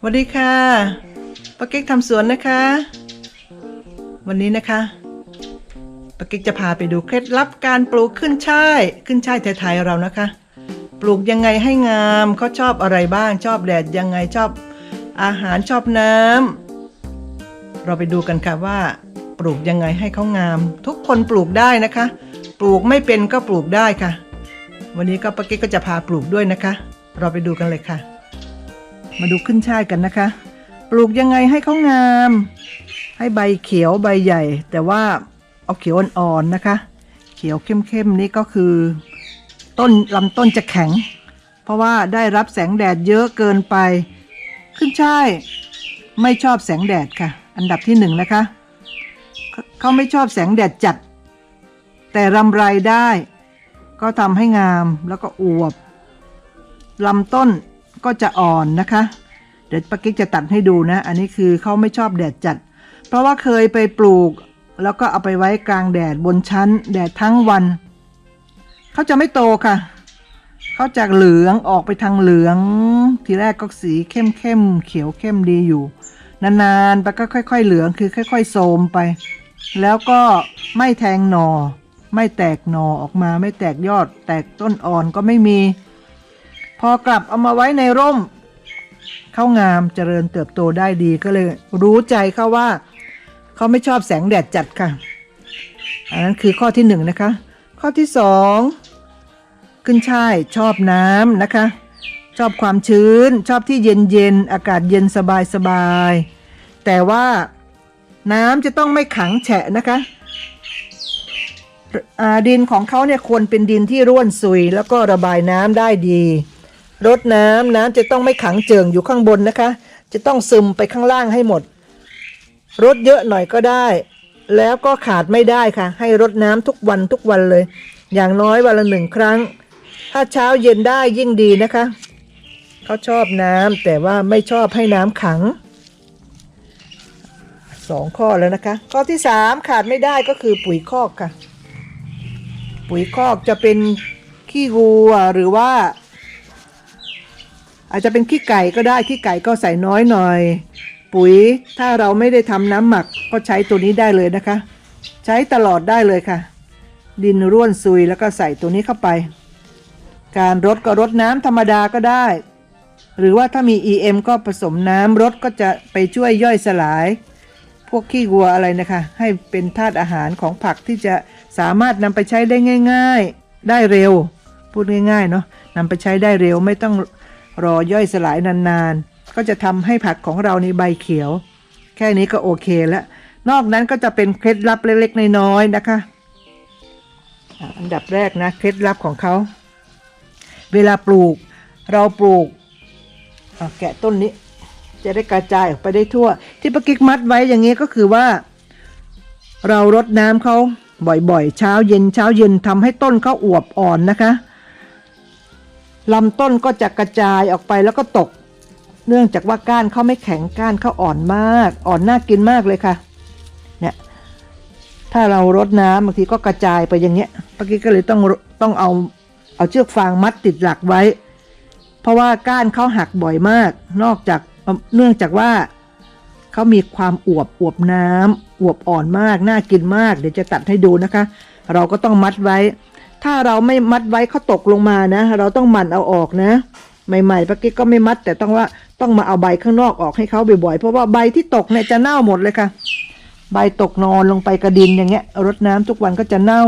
สวัสดีค่ะป้าเก๊กทำสวนนะคะ วันนี้นะคะป้าเก๊กจะพาไปดูเคล็ดลับการปลูกขึ้นช่ายขึ้นช่ายไทยๆเรานะคะ ปลูกยังไงให้งามเขาชอบอะไรบ้าง ชอบแดดยังไงชอบอาหารชอบน้ำเราไปดูกันค่ะว่า ปลูกยังไงให้เขางาม ทุกคนปลูกได้นะคะ ปลูกไม่เป็นก็ปลูกได้ค่ะ วันนี้ก็ป้าเก๊กก็จะพาปลูกด้วยนะคะ เราไปดูกันเลยค่ะ มาดูขึ้นช่ายกันนะคะ ปลูกยังไงให้เขางาม ให้ใบเขียวใบใหญ่ แต่ว่าเอาเขียวอ่อนๆนะคะ เขียวเข้มๆนี่ก็คือ ต้นลำต้นจะแข็ง เพราะว่าได้รับแสงแดดเยอะเกินไป ขึ้นช่ายไม่ชอบแสงแดดค่ะ อันดับที่หนึ่งนะคะ เขาเขาไม่ชอบแสงแดดจัด แต่รำไรได้ ก็ทำให้งามแล้วก็อวบลำต้น ก็จะอ่อนนะคะ เดี๋ยวป้ากิ๊กจะตัดให้ดูนะ อันนี้คือเขาไม่ชอบแดดจัด เพราะว่าเคยไปปลูก แล้วก็เอาไปไว้กลางแดดบนชั้น แดดทั้งวัน เขาจะไม่โตค่ะ เขาจากเหลืองออกไปทางเหลือง ทีแรกก็สีเข้มเข้มเขียวเข้มดีอยู่ นานๆไปก็ค่อย ๆ เหลืองคือค่อย ๆ โทมไป แล้วก็ไม่แทงหนอไม่แตกหนอออกมาไม่แตกยอด แตกต้นอ่อนก็ไม่มี พอกลับเอามาไว้ในร่มเข้างามเจริญเติบโตได้ดีก็เลยรู้ใจเขาว่า เขาไม่ชอบแสงแดดจัดค่ะ อันนั้นคือข้อที่หนึ่งนะคะ ข้อที่สองขึ้นช่ายชอบน้ำนะคะ ชอบความชื้น ชอบที่เย็นเย็นอากาศเย็นสบายสบายแต่ว่าน้ำจะต้องไม่ขังแฉะนะคะดินของเขาเนี่ยควรเป็นดินที่ร่วนซุยแล้วก็ระบายน้ำได้ดี รดน้ำน้ำจะต้องไม่ขังเจิ่งอยู่ข้างบนนะคะ จะต้องซึมไปข้างล่างให้หมด รดเยอะหน่อยก็ได้ แล้วก็ขาดไม่ได้ค่ะ ให้รดน้ำทุกวันทุกวันเลย อย่างน้อยวันละหนึ่งครั้ง ถ้าเช้าเย็นได้ยิ่งดีนะคะ เขาชอบน้ำแต่ว่าไม่ชอบให้น้ำขังสองข้อแล้วนะคะ ข้อที่สามขาดไม่ได้ก็คือปุ๋ยคอกค่ะ ปุ๋ยคอกจะเป็นขี้วัวหรือว่า อาจจะเป็นขี้ไก่ก็ได้ขี้ไก่ก็ใส่น้อยหน่อย ปุ๋ยถ้าเราไม่ได้ทำน้ำหมักก็ใช้ตัวนี้ได้เลยนะคะ ใช้ตลอดได้เลยค่ะ ดินร่วนซุยแล้วก็ใส่ตัวนี้เข้าไป การรดก็รดน้ำธรรมดาก็ได้ หรือว่าถ้ามี EM ก็ผสมน้ำรดก็จะไปช่วยย่อยสลาย พวกขี้วัวอะไรนะคะ ให้เป็นธาตุอาหารของผักที่จะสามารถนำไปใช้ได้ง่าย ๆ ได้เร็ว พูดง่ายๆเนาะนำไปใช้ได้เร็วไม่ต้อง รอย่อยสลายนานๆ ก็จะทำให้ผักของเราในใบเขียว แค่นี้ก็โอเคแล้ว นอกนั้นก็จะเป็นเคล็ดลับเล็กๆน้อยๆนะคะ อันดับแรกนะเคล็ดลับของเขา เวลาปลูกเราปลูกแกะต้นนี้ จะได้กระจายออกไปได้ทั่ว ที่ปะกิกมัดไว้อย่างนี้ก็คือว่า เรารดน้ำเขาบ่อยๆ เช้าเย็นเช้าเย็นทำให้ต้นเขาอวบอ่อนนะคะ ลำต้นก็จะกระจายออกไปแล้วก็ตก เนื่องจากว่าก้านเขาไม่แข็งก้านเขาอ่อนมาก อ่อนน่ากินมากเลยค่ะ เนี่ย ถ้าเรารดน้ำบางทีก็กระจายไปอย่างเงี้ยปะกี้ก็เลยต้องต้องเอาเอาเชือกฟางมัดติดหลักไว้ เพราะว่าก้านเขาหักบ่อยมาก นอกจากเนื่องจากว่าเขามีความอวบอวบน้ำอวบอ่อนมาก น่ากินมาก เดี๋ยวจะตัดให้ดูนะคะ เราก็ต้องมัดไว้ ถ้าเราไม่มัดไว้เขาตกลงมานะ เราต้องหมั่นเอาออกนะใหม่ๆปะกิ๊กก็ไม่มัด แต่ต้องว่าต้องมาเอาใบข้างนอกออกให้เขาบ่อยๆเพราะว่าใบที่ตกเนี่ยจะเน่าหมดเลยค่ะ ใบตกนอนลงไปกระดินอย่างเงี้ยรดน้ำทุกวันก็จะเน่า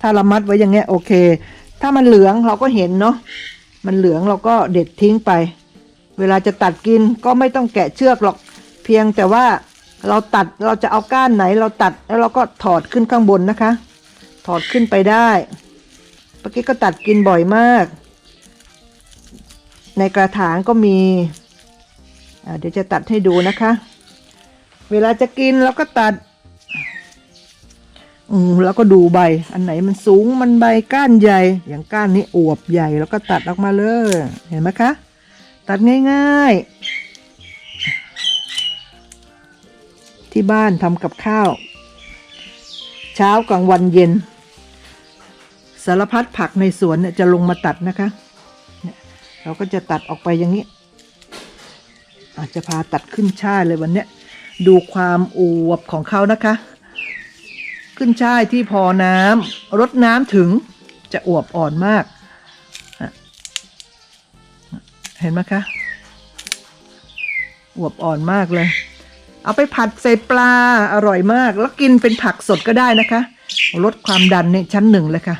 ถ้าเรามัดไว้อย่างเงี้ยโอเค ถ้ามันเหลืองเราก็เห็นเนาะมันเหลืองเราก็เด็ดทิ้งไป เวลาจะตัดกินก็ไม่ต้องแกะเชือกหรอก เพียงแต่ว่าเราตัดเราจะเอาก้านไหนเราตัดแล้วเราก็ถอดขึ้นข้างบนนะคะ ถอดขึ้นไปได้เมื่อกี้ก็ตัดกินบ่อยมาก ในกระถางก็มีเดี๋ยวจะตัดให้ดูนะคะ เวลาจะกินเราก็ตัด อืมแล้วก็ดูใบ อันไหนมันสูงมันใบก้านใหญ่ อย่างก้านนี้อวบใหญ่ แล้วก็ตัดออกมาเลย เห็นไหมคะ ตัดง่ายๆ ที่บ้านทำกับข้าว ช้ากลางวันเย็น สารพัดผักในสวนเนี่ยจะลงมาตัดนะคะ เราก็จะตัดออกไปอย่างนี้ อาจจะพาตัดขึ้นช่ายเลยวันเนี้ยดูความอวบของเขานะคะ ขึ้นช่ายที่พอน้ำรดน้ำถึงจะอวบอ่อนมาก เห็นไหมคะอวบอ่อนมากเลย เอาไปผัดใส่ปลาอร่อยมาก แล้วกินเป็นผักสดก็ได้นะคะลดความดันในชั้นหนึ่งเลยค่ะ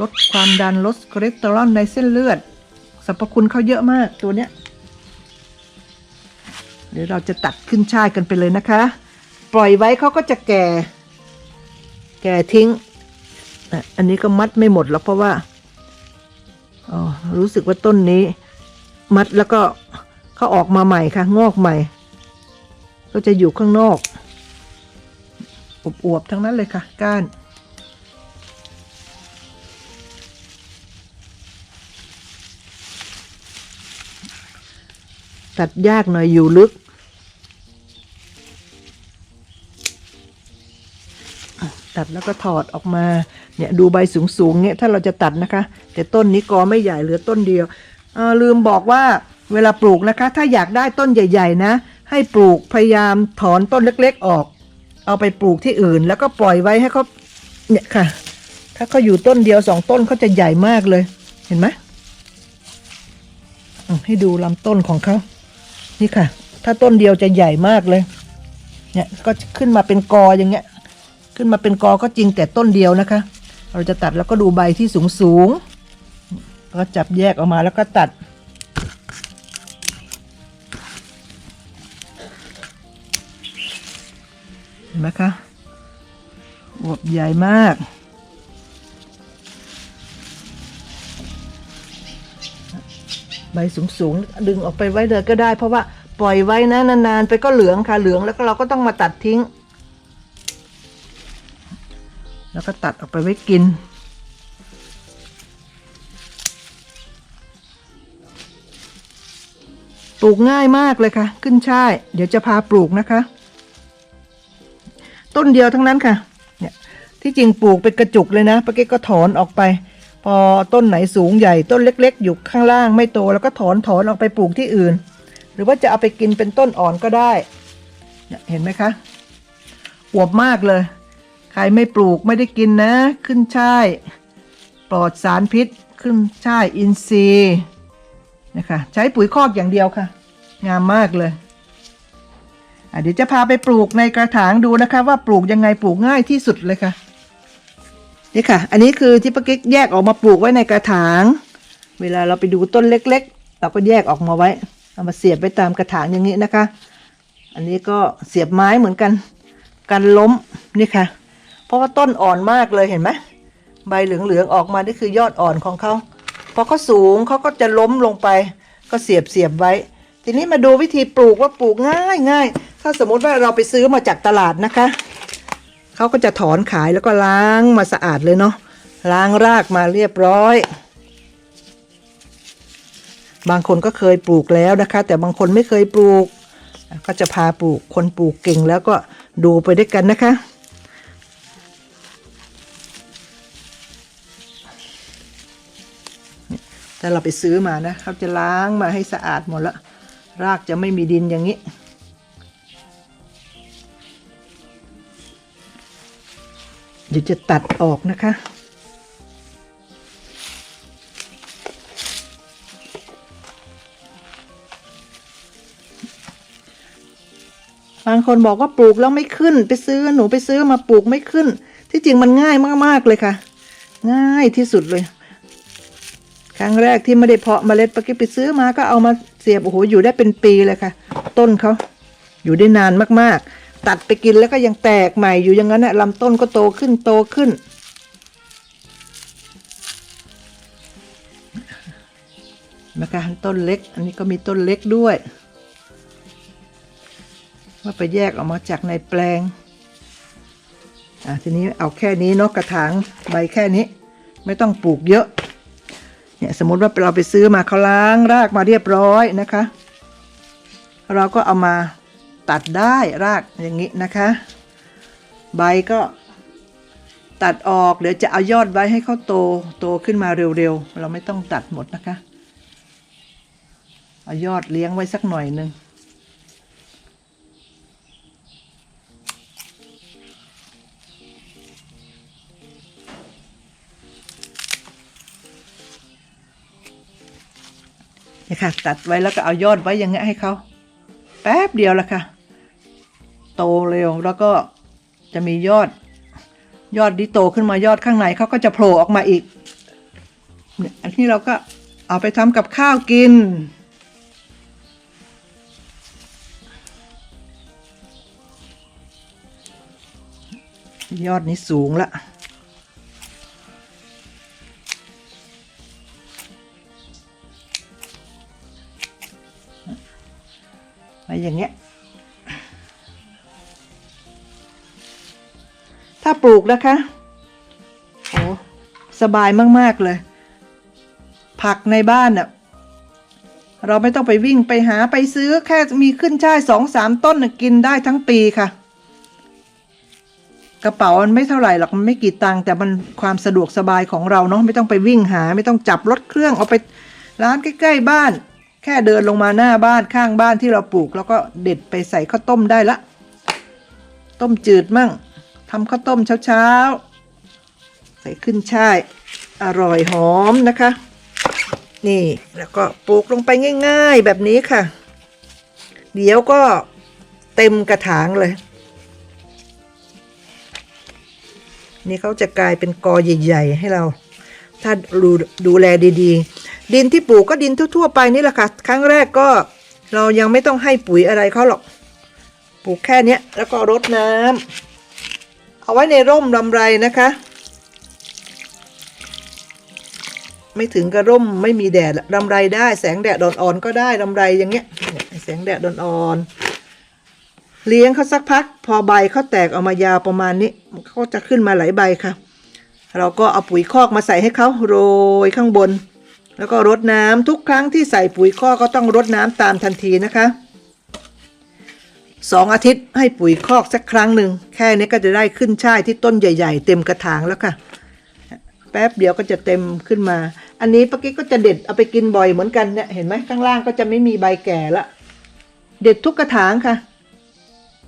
ลดความดันลดคอเลสเตอรอลในเส้นเลือดสรรพคุณเขาเยอะมากตัวเนี้ย เดี๋ยวเราจะตัดขึ้นช่ายกันไปเลยนะคะ ปล่อยไว้เขาก็จะแก่ แก่ทิ้ง อันนี้ก็มัดไม่หมดแล้วเพราะว่าอ๋อรู้สึกว่าต้นนี้ มัดแล้วก็เขาออกมาใหม่ค่ะ งอกใหม่ ก็จะอยู่ข้างนอกอวบๆทั้งนั้นเลยค่ะ ก้านตัดยากหน่อยอยู่ลึก ตัดแล้วก็ถอดออกมา เนี่ยดูใบสูงๆเนี่ยถ้าเราจะตัดนะคะ แต่ต้นนี้กอไม่ใหญ่เหลือต้นเดียว ลืมบอกว่าเวลาปลูกนะคะ ถ้าอยากได้ต้นใหญ่ ๆ นะ ให้ปลูกพยายามถอนต้นเล็กๆออก เอาไปปลูกที่อื่น แล้วก็ปล่อยไว้ให้เขาเนี่ยค่ะ ถ้าเขาอยู่ต้นเดียวสองต้นเขาจะใหญ่มากเลย เห็นไหมให้ดูลำต้นของเขานี่ค่ะ ถ้าต้นเดียวจะใหญ่มากเลย เนี่ยก็ขึ้นมาเป็นกออย่างเงี้ย ขึ้นมาเป็นกอก็จริงแต่ต้นเดียวนะคะ เราจะตัดแล้วก็ดูใบที่สูงสูงๆก็จับแยกออกมาแล้วก็ตัด ไหมคะอวบใหญ่มาก ใบสูงๆ ดึงออกไปไว้เลยก็ได้ เพราะว่าปล่อยไว้นะนานๆ ไปก็เหลืองค่ะเหลืองแล้วก็เราก็ต้องมาตัดทิ้ง แล้วก็ตัดออกไปไว้กินปลูกง่ายมากเลยค่ะ ขึ้นช่าย เดี๋ยวจะพาปลูกนะคะ ต้นเดียวทั้งนั้นค่ะ เนี่ย ที่จริงปลูกเป็นกระจุกเลยนะป้าเก๊ก็ถอนออกไป พอต้นไหนสูงใหญ่ต้นเล็ก ๆ อยู่ข้างล่างไม่โตแล้วก็ถอนถอนออกไปปลูกที่อื่น หรือว่าจะเอาไปกินเป็นต้นอ่อนก็ได้เนี่ยเห็นไหมคะ อวบมากเลย ใครไม่ปลูกไม่ได้กินนะ ขึ้นช่ายปลอดสารพิษ ขึ้นช่ายอินทรีย์นะคะ ใช้ปุ๋ยคอกอย่างเดียวค่ะ งามมากเลย เดี๋ยวจะพาไปปลูกในกระถางดูนะคะ ว่าปลูกยังไงปลูกง่ายที่สุดเลยค่ะนี่ค่ะ อันนี้คือที่ป้ากิ๊กแยกออกมาปลูกไว้ในกระถาง เวลาเราไปดูต้นเล็ก ๆ เราก็แยกออกมาไว้ เอามาเสียบไว้ตามกระถางอย่างนี้นะคะ อันนี้ก็เสียบไม้เหมือนกัน กันล้มนี่ค่ะ เพราะว่าต้นอ่อนมากเลยเห็นไหมใบเหลืองๆออกมานี่คือยอดอ่อนของเขาพอเขาสูงเขาก็จะล้มลงไป ก็เสียบเสียบไว้ ทีนี้มาดูวิธีปลูกว่าปลูกง่ายง่าย ถ้าสมมติว่าเราไปซื้อมาจากตลาดนะคะ เขาก็จะถอนขายแล้วก็ล้างมาสะอาดเลยเนาะ ล้างรากมาเรียบร้อย บางคนก็เคยปลูกแล้วนะคะ แต่บางคนไม่เคยปลูก ก็จะพาปลูก คนปลูกเก่งแล้วก็ดูไปด้วยกันนะคะถ้าเราไปซื้อมานะเขาจะล้างมาให้สะอาดหมดและรากจะไม่มีดินอย่างนี้ เดี๋ยวจะตัดออกนะคะ บางคนบอกว่าปลูกแล้วไม่ขึ้น ไปซื้อหนูไปซื้อมาปลูกไม่ขึ้น ที่จริงมันง่ายมากๆเลยค่ะ ง่ายที่สุดเลย ครั้งแรกที่ไม่ได้เพาะเมล็ดปกี้ไปซื้อมาก็เอามาเสียบโอ้โหอยู่ได้เป็นปีเลยค่ะ ต้นเขาอยู่ได้นานมากๆ ตัดไปกินแล้วก็ยังแตกใหม่อยู่อย่างนั้นนะลำต้นก็โตขึ้นโตขึ้น นะคะต้นเล็ก อันนี้ก็มีต้นเล็กด้วย ว่าไปแยกออกมาจากในแปลง อะทีนี้เอาแค่นี้เนาะกระถางใบแค่นี้ ไม่ต้องปลูกเยอะ เนี่ยสมมติว่าเราไปซื้อมาเขาล้างรากมาเรียบร้อยนะคะ เราก็เอามา ตัดได้รากอย่างนี้นะคะ ใบก็ตัดออกเดี๋ยวจะเอายอดไว้ให้เขาโตโตขึ้นมาเร็วๆ เราไม่ต้องตัดหมดนะคะ เอายอดเลี้ยงไว้สักหน่อยหนึ่งนี่ค่ะ ตัดไว้แล้วก็เอายอดไว้อย่างเงี้ยให้เขาแป๊บเดียวละค่ะ โตเร็ว แล้วก็จะมียอดยอดที่โตขึ้นมายอดข้างในเขาก็จะโผล่ออกมาอีก อันนี้เราก็เอาไปทำกับข้าวกิน ยอดนี้สูงละ ปลูกนะคะโอ้สบายมากๆเลย ผักในบ้านน่ะเราไม่ต้องไปวิ่งไปหาไปซื้อแค่มีขึ้นช่ายสองสามต้นกินได้ทั้งปีค่ะ กระเป๋ามันไม่เท่าไหร่หรอกมันไม่กี่ตังค์แต่มันความสะดวกสบายของเราเนาะไม่ต้องไปวิ่งหา ไม่ต้องจับรถเครื่องเอาไปร้านใกล้ๆบ้าน แค่เดินลงมาหน้าบ้านข้างบ้านที่เราปลูก แล้วก็เด็ดไปใส่ข้าวต้มได้ละ ต้มจืดมั่ง ทำข้าวต้มเช้าๆ ใส่ขึ้นช่าย อร่อยหอมนะคะ นี่แล้วก็ปลูกลงไปง่ายๆแบบนี้ค่ะ เดี๋ยวก็เต็มกระถางเลย นี่เขาจะกลายเป็นกอใหญ่ๆ ให้เรา ถ้าดูดูแลดีๆ ดินที่ปลูกก็ดินทั่วๆไปนี่แหละค่ะ ครั้งแรกก็เรายังไม่ต้องให้ปุ๋ยอะไรเขาหรอก ปลูกแค่นี้แล้วก็รดน้ำ เอาไว้ในร่มลำไรนะคะ ไม่ถึงกับร่มไม่มีแดดลำไรได้ แสงแดดอ่อนๆก็ได้ลำไรอย่างเงี้ยแสงแดดอ่อนๆเลี้ยงเขาสักพัก พอใบเขาแตกออกมายาวประมาณนี้เขาจะขึ้นมาหลายใบค่ะ เราก็เอาปุ๋ยคอกมาใส่ให้เขาโรยข้างบน แล้วก็รดน้ำทุกครั้งที่ใส่ปุ๋ยคอกก็ต้องรดน้ำตามทันทีนะคะ สองอาทิตย์ให้ปุ๋ยคอกสักครั้งหนึ่งแค่นี้ก็จะได้ขึ้นช่ายที่ต้นใหญ่ ๆ เต็มกระถางแล้วค่ะ แป๊บเดียวก็จะเต็มขึ้นมา อันนี้ปกี้ก็จะเด็ดเอาไปกินบ่อยเหมือนกันเนี่ยเห็นไหมข้างล่างก็จะไม่มีใบแก่ละเด็ดทุกกระถางค่ะ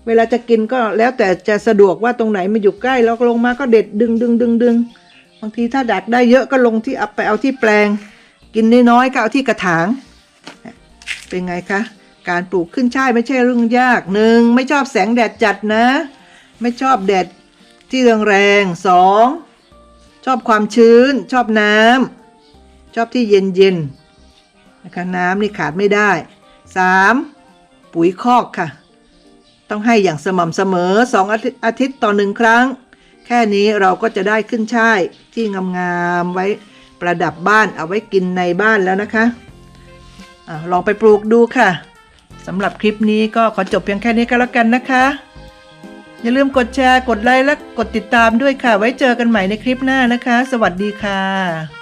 เวลาจะกินก็แล้วแต่จะสะดวกว่าตรงไหนมันอยู่ใกล้แล้วก็ลงมาก็เด็ดดึงดึงดึงดึงบางทีถ้าดักได้เยอะก็ลงที่เอาไปเอาที่แปลง กินน้อยๆก็เอาที่กระถาง เป็นไงคะ การปลูกขึ้นช่ายไม่ใช่เรื่องยากหนึ่งไม่ชอบแสงแดดจัดนะ ไม่ชอบแดดที่แรงๆสองชอบความชื้น ชอบน้ำชอบที่เย็นๆนนะคะน้ำนี่ขาดไม่ได้สามปุ๋ยคอกค่ะ ต้องให้อย่างสม่ำเสมอสองอาทิตย์อาทิตย์ต่อหนึ่งครั้ง แค่นี้เราก็จะได้ขึ้นช่ายที่งามๆไว้ประดับบ้านเอาไว้กินในบ้านแล้วนะคะอะลองไปปลูกดูค่ะ สำหรับคลิปนี้ก็ขอจบเพียงแค่นี้ก็แล้วกันนะคะ อย่าลืมกดแชร์ กดไลค์และกดติดตามด้วยค่ะ ไว้เจอกันใหม่ในคลิปหน้านะคะ สวัสดีค่ะ